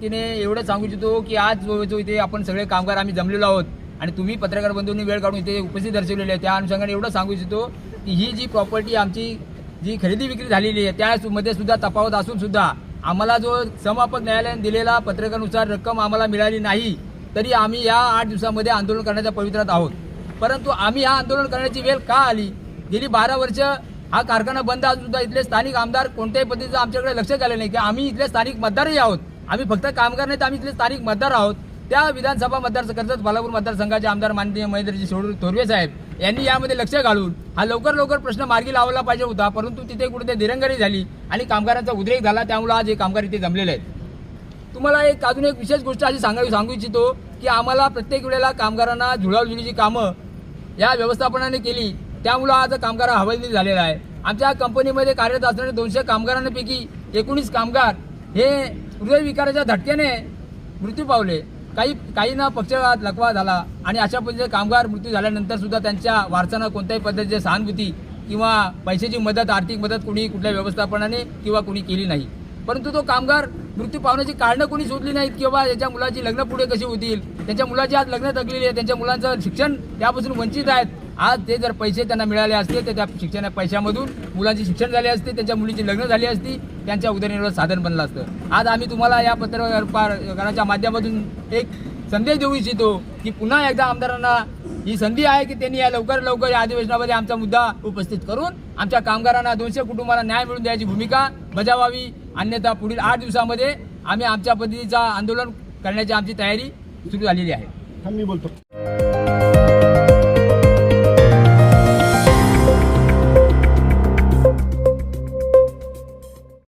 तिने एवढं सांगू इच्छितो की आज जो जो इथे आपण सगळे कामगार आम्ही जमलेलो आहोत आणि तुम्ही पत्रकार बंधूंनी वेळ काढून इथे उपस्थित दर्शवलेली आहे त्या अनुषंगाने एवढं सांगू इच्छितो की ही जी प्रॉपर्टी आमची जी खरेदी विक्री झालेली आहे त्यामध्ये सुद्धा तफावत असून सुद्धा आम्हाला जो समापक न्यायालयाने दिलेला पत्रकानुसार रक्कम आम्हाला मिळाली नाही तरी आम्ही या आठ दिवसामध्ये आंदोलन करण्याच्या पवित्रात आहोत. परंतु आम्ही हा आंदोलन करण्याची वेळ का आली? गेली बारा वर्ष हा कारखाना बंद असून सुद्धा इथले स्थानिक आमदार कोणत्याही पद्धतीचं आमच्याकडे लक्ष झालं नाही. की आम्ही इथले स्थानिक मतदारही आहोत. आम्ही फक्त कामगार नाही तर आम्ही इथले स्थानिक मतदार आहोत. त्या विधानसभा मतदारसंघात बालापूर मतदारसंघाचे आमदार माननीय महेंद्रजी सोडू थोरवे साहेब यांनी यामध्ये लक्ष घालून हा लवकर लवकर प्रश्न मार्गी लावला पाहिजे होता. परंतु तिथे कुठे दिरंगाई झाली आणि कामगारांचा उद्रेक झाला. त्यामुळे आज हे कामगार इथे जमलेले आहेत. तुम्हाला एक अजून एक विशेष गोष्ट अशी सांगावी सांगू इच्छितो की आम्हाला प्रत्येक वेळेला कामगारांना जुळवजुळीची कामं या व्यवस्थापनाने केली. त्यामुळं आज कामगार हवालदिल झालेला आहे. आमच्या कंपनीमध्ये कार्यरत असणारे दोनशे कामगारांपैकी एकोणीस कामगार हे हृदयविकाराच्या धटक्याने मृत्यू पावले. काही काहींना पक्षवात लकवा झाला आणि अशा पद्धतीचे कामगार मृत्यू झाल्यानंतर सुद्धा त्यांच्या वारसांना कोणत्याही पद्धतीची सहानुभूती किंवा पैशाची मदत आर्थिक मदत कुणी कुठल्या व्यवस्थापनाने किंवा कुणी केली नाही. परंतु तो कामगार मृत्यू पावण्याची कारणं कोणी शोधली नाहीत किंवा याच्या मुलाची लग्न पुढे कशी होतील? त्यांच्या मुलाची आज लग्न तकलेली आहे त्यांच्या मुलांचं शिक्षण त्यापासून वंचित आहेत. आज ते जर पैसे त्यांना मिळाले असते तर त्या शिक्षणा पैशामधून मुलांचे शिक्षण झाले असते त्यांच्या मुलीची लग्न झाली असती त्यांच्या उदरनिर्वाह साधन बनलं असतं. आज आम्ही तुम्हाला या पत्रकाराच्या माध्यमातून एक संदेश देऊ इच्छितो की पुन्हा एकदा आमदारांना ही संधी आहे की त्यांनी या लवकर लवकर या अधिवेशनामध्ये आमचा मुद्दा उपस्थित करून आमच्या कामगारांना दोनशे कुटुंबाला न्याय मिळवून द्यायची भूमिका बजावावी. अन्यथा पुढील आठ दिवसामध्ये आम्ही आमच्या पद्धतीचा आंदोलन करण्याची आमची तयारी सुरू झालेली आहे. मी बोलतो.